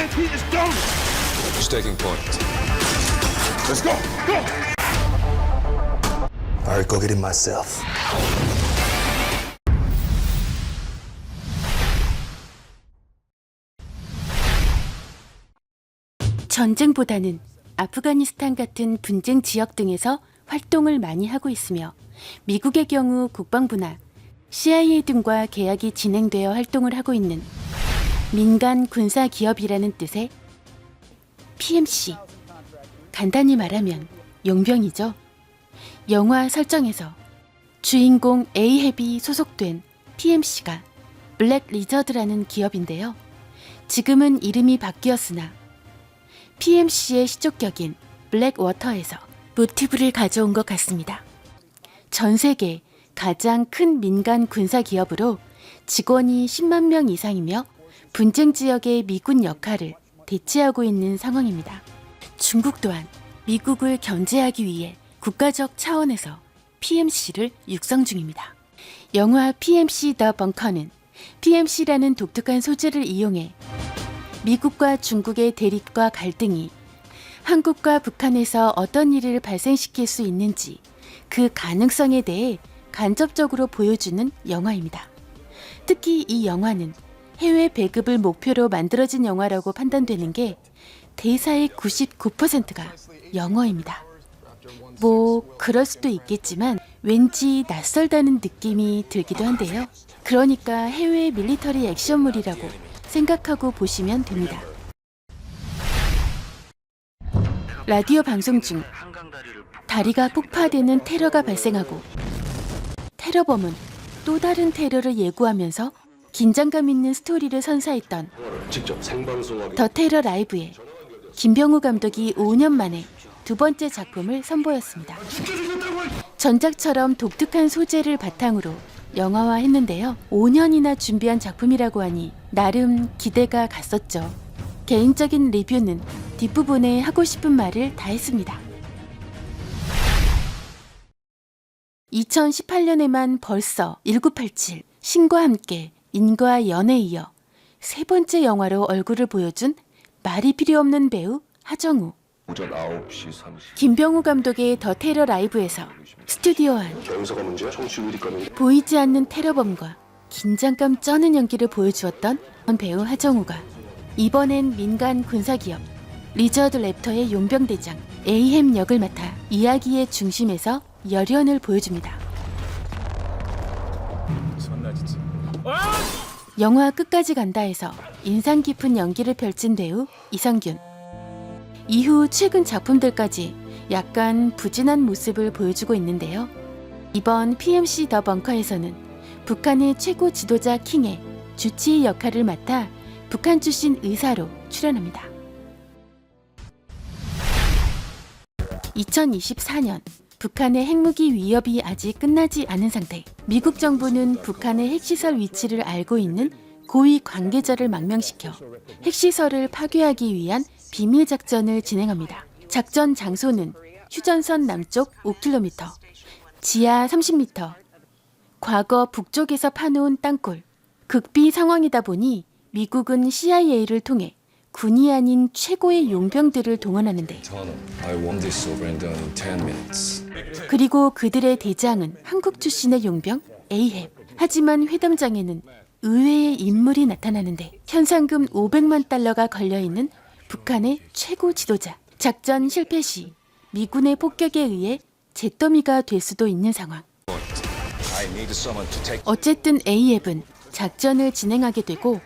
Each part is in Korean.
said he is done. Who's taking point? Let's go. Go. All right, go get him myself. 전쟁보다는 아프가니스탄 같은 분쟁 지역 등에서 활동을 많이 하고 있으며 미국의 경우 국방부나 CIA 등과 계약이 진행되어 활동을 하고 있는 민간 군사 기업이라는 뜻의 PMC. 간단히 말하면 용병이죠. 영화 설정에서 주인공 에이헵이 소속된 PMC가 블랙 리저드라는 기업인데요. 지금은 이름이 바뀌었으나 PMC의 시족격인 블랙워터에서 모티브를 가져온 것 같습니다. 전 세계 가장 큰 민간 군사 기업으로 직원이 10만 명 이상이며 분쟁 지역의 미군 역할을 대체하고 있는 상황입니다. 중국 또한 미국을 견제하기 위해 국가적 차원에서 PMC를 육성 중입니다. 영화 PMC 더 벙커는 PMC라는 독특한 소재를 이용해 미국과 중국의 대립과 갈등이 한국과 북한에서 어떤 일을 발생시킬 수 있는지 그 가능성에 대해 간접적으로 보여주는 영화입니다. 특히 이 영화는 해외 배급을 목표로 만들어진 영화라고 판단되는 게 대사의 99%가 영어입니다. 뭐 그럴 수도 있겠지만 왠지 낯설다는 느낌이 들기도 한데요. 그러니까 해외 밀리터리 액션물이라고 생각하고 보시면 됩니다. 라디오 방송 중 다리가 폭파되는 테러가 발생하고 테러범은 또 다른 테러를 예고하면서 긴장감 있는 스토리를 선사했던 직접. 더 테러 라이브에 김병우 감독이 5년 만에 두 번째 작품을 선보였습니다. 전작처럼 독특한 소재를 바탕으로 영화화했는데요. 5년이나 준비한 작품이라고 하니 나름 기대가 갔었죠. 개인적인 리뷰는 뒷부분에 하고 싶은 말을 다 했습니다. 2018년에만 벌써 1987 신과 함께 인과 연에 이어 세 번째 영화로 얼굴을 보여준 말이 필요 없는 배우 하정우. 오전 9시 30. 김병우 감독의 더 테러 라이브에서 스튜디오 안 경사가 문제야? 보이지 않는 테러범과 긴장감 쩌는 연기를 보여주었던 배우 하정우가 이번엔 민간 군사기업 리저드 랩터의 용병대장 에이햄 역을 맡아 이야기의 중심에서 열연을 보여줍니다. 영화 끝까지 간다에서 인상 깊은 연기를 펼친 배우 이성균. 이후 최근 작품들까지 약간 부진한 모습을 보여주고 있는데요. 이번 PMC 더 벙커에서는 북한의 최고 지도자 킹의 주치의 역할을 맡아 북한 출신 의사로 출연합니다. 2024년 북한의 핵무기 위협이 아직 끝나지 않은 상태. 미국 정부는 북한의 핵시설 위치를 알고 있는 고위 관계자를 망명시켜 핵시설을 파괴하기 위한 비밀 작전을 진행합니다. 작전 장소는 휴전선 남쪽 5km, 지하 30m, 과거 북쪽에서 파놓은 땅굴. 극비 상황이다 보니 미국은 CIA를 통해 군이 아닌 최고의 용병들을 동원하는데 Tunnel. I want this over and done in 10 minutes. 그리고 그들의 대장은 한국 출신의 용병 에이헵. 하지만 회담장에는 의외의 인물이 나타나는데 현상금 500만 달러가 걸려 있는 북한의 최고 지도자. 작전 실패 시 미군의 폭격에 의해 잿더미가 될 수도 있는 상황. 어쨌든 에이헵은 작전을 진행하게 되고.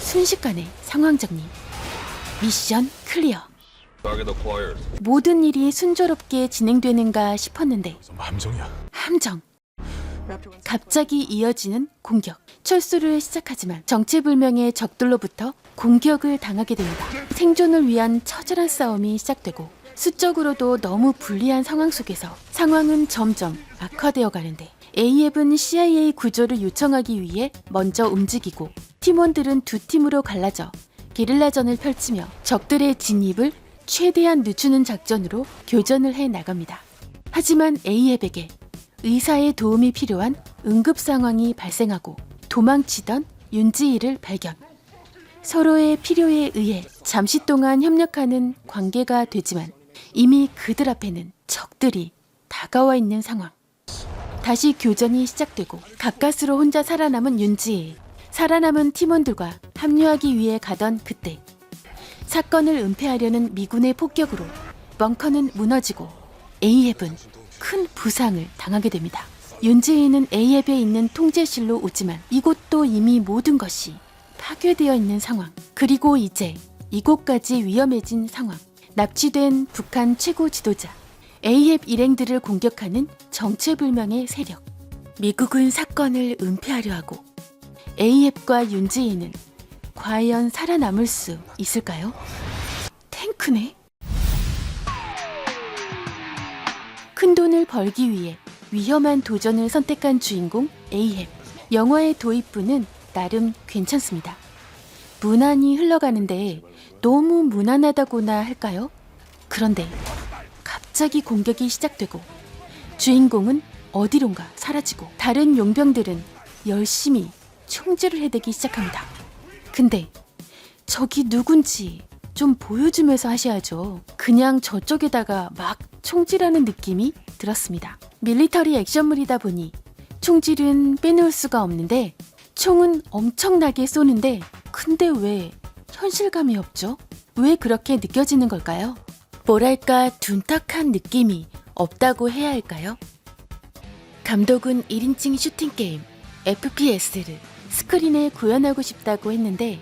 순식간에 상황 정리. 미션 클리어. 모든 일이 순조롭게 진행되는가 싶었는데 함정이야. 함정. 갑자기 이어지는 공격. 철수를 시작하지만 정체불명의 적들로부터 공격을 당하게 됩니다. 생존을 위한 처절한 싸움이 시작되고 수적으로도 너무 불리한 상황 속에서 상황은 점점 악화되어 가는데 A앱은 CIA 구조를 요청하기 위해 먼저 움직이고 팀원들은 두 팀으로 갈라져 게릴라전을 펼치며 적들의 진입을 최대한 늦추는 작전으로 교전을 해 나갑니다. 하지만 A앱에게 의사의 도움이 필요한 응급 상황이 발생하고 도망치던 윤지희를 발견. 서로의 필요에 의해 잠시 동안 협력하는 관계가 되지만 이미 그들 앞에는 적들이 다가와 있는 상황. 다시 교전이 시작되고 가까스로 혼자 살아남은 윤지희. 살아남은 팀원들과 합류하기 위해 가던 그때 사건을 은폐하려는 미군의 폭격으로 벙커는 무너지고 에이앱은 큰 부상을 당하게 됩니다. 윤지희는 에이앱에 있는 통제실로 오지만 이곳도 이미 모든 것이 파괴되어 있는 상황. 그리고 이제 이곳까지 위험해진 상황. 납치된 북한 최고 지도자 에이앱 일행들을 공격하는 정체불명의 세력. 미국은 사건을 은폐하려 하고 에이앱과 윤지희는 과연 살아남을 수 있을까요? 탱크네. 큰 돈을 벌기 위해 위험한 도전을 선택한 주인공 에이헵. 영화의 도입부는 나름 괜찮습니다. 무난히 흘러가는데 너무 무난하다고나 할까요? 그런데 갑자기 공격이 시작되고 주인공은 어디론가 사라지고 다른 용병들은 열심히 총질을 해대기 시작합니다. 근데 저기 누군지 좀 보여주면서 하셔야죠. 그냥 저쪽에다가 막 총질하는 느낌이 들었습니다. 밀리터리 액션물이다 보니 총질은 빼놓을 수가 없는데 총은 엄청나게 쏘는데 근데 왜 현실감이 없죠? 왜 그렇게 느껴지는 걸까요? 뭐랄까 둔탁한 느낌이 없다고 해야 할까요? 감독은 1인칭 슈팅 게임 FPS를 스크린에 구현하고 싶다고 했는데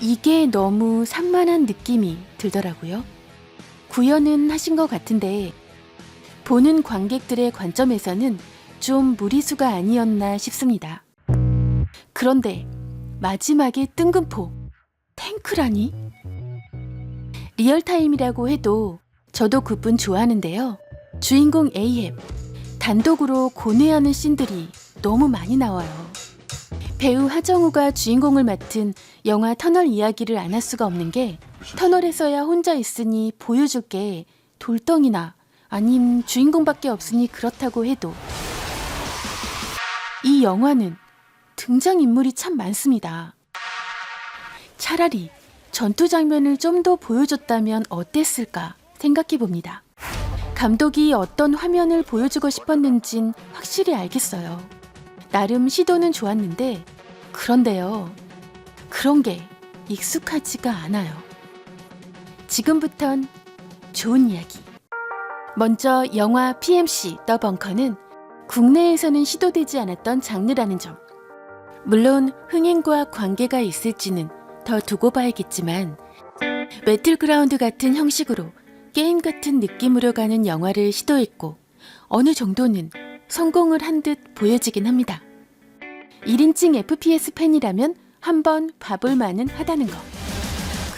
이게 너무 산만한 느낌이 들더라고요. 구현은 하신 것 같은데 보는 관객들의 관점에서는 좀 무리수가 아니었나 싶습니다. 그런데 마지막에 뜬금포 탱크라니? 리얼타임이라고 해도 저도 그분 좋아하는데요. 주인공 에이헵 단독으로 고뇌하는 씬들이 너무 많이 나와요. 배우 하정우가 주인공을 맡은 영화 터널 이야기를 안 할 수가 없는 게 터널에서야 혼자 있으니 보여줄 게 돌덩이나 아님 주인공밖에 없으니 그렇다고 해도 이 영화는 등장인물이 참 많습니다. 차라리 전투 장면을 좀 더 보여줬다면 어땠을까 생각해 봅니다. 감독이 어떤 화면을 보여주고 싶었는진 확실히 알겠어요. 나름 시도는 좋았는데, 그런데요. 그런 게 익숙하지가 않아요. 지금부턴 좋은 이야기. 먼저 영화 PMC 더 벙커는 국내에서는 시도되지 않았던 장르라는 점. 물론 흥행과 관계가 있을지는 더 두고 봐야겠지만 배틀그라운드 같은 형식으로 게임 같은 느낌으로 가는 영화를 시도했고 어느 정도는 성공을 한 듯 보여지긴 합니다. 1인칭 FPS 팬이라면 한번 봐볼 만은 하다는 거.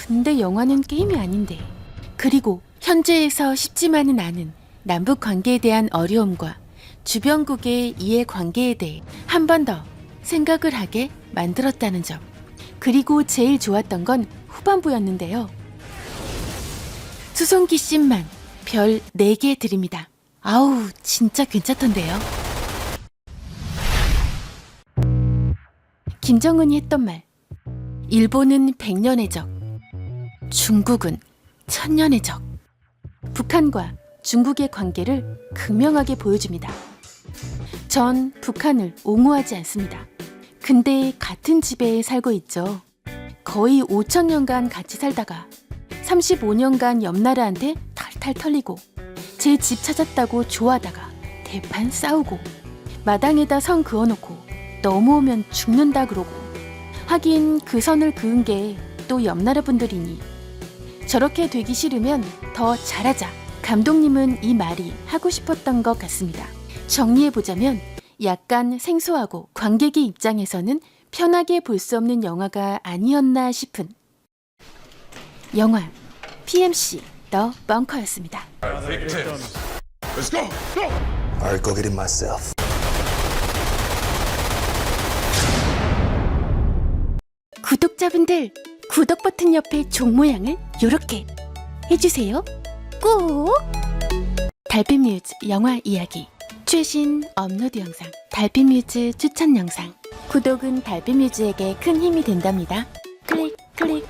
근데 영화는 게임이 아닌데. 그리고 현재에서 쉽지만은 않은 남북 관계에 대한 어려움과 주변국의 이해 관계에 대해 한 번 더 생각을 하게 만들었다는 점. 그리고 제일 좋았던 건 후반부였는데요. 수송기 씬만 별 4개 드립니다. 아우, 진짜 괜찮던데요. 김정은이 했던 말. 일본은 100년의 적. 중국은 천년의 적. 북한과 중국의 관계를 극명하게 보여줍니다. 전 북한을 옹호하지 않습니다. 근데 같은 집에 살고 있죠. 거의 5천 년간 같이 살다가 35년간 옆 나라한테 탈탈 털리고 제 집 찾았다고 좋아하다가 대판 싸우고 마당에다 선 그어놓고 넘어오면 죽는다 그러고 하긴 그 선을 그은 게 또 옆 나라 분들이니 저렇게 되기 싫으면 더 잘하자 감독님은 이 말이 하고 싶었던 것 같습니다. 정리해보자면 약간 생소하고 관객의 입장에서는 편하게 볼 수 없는 영화가 아니었나 싶은 영화 PMC 더 벙커였습니다. I'll go get it myself. 구독자분들 구독 버튼 옆에 종 모양을 요렇게 해주세요. 꾹! 달빛 뮤즈 영화 이야기 최신 업로드 영상 달빛뮤즈 추천 영상 구독은 달빛뮤즈에게 큰 힘이 된답니다. 클릭 클릭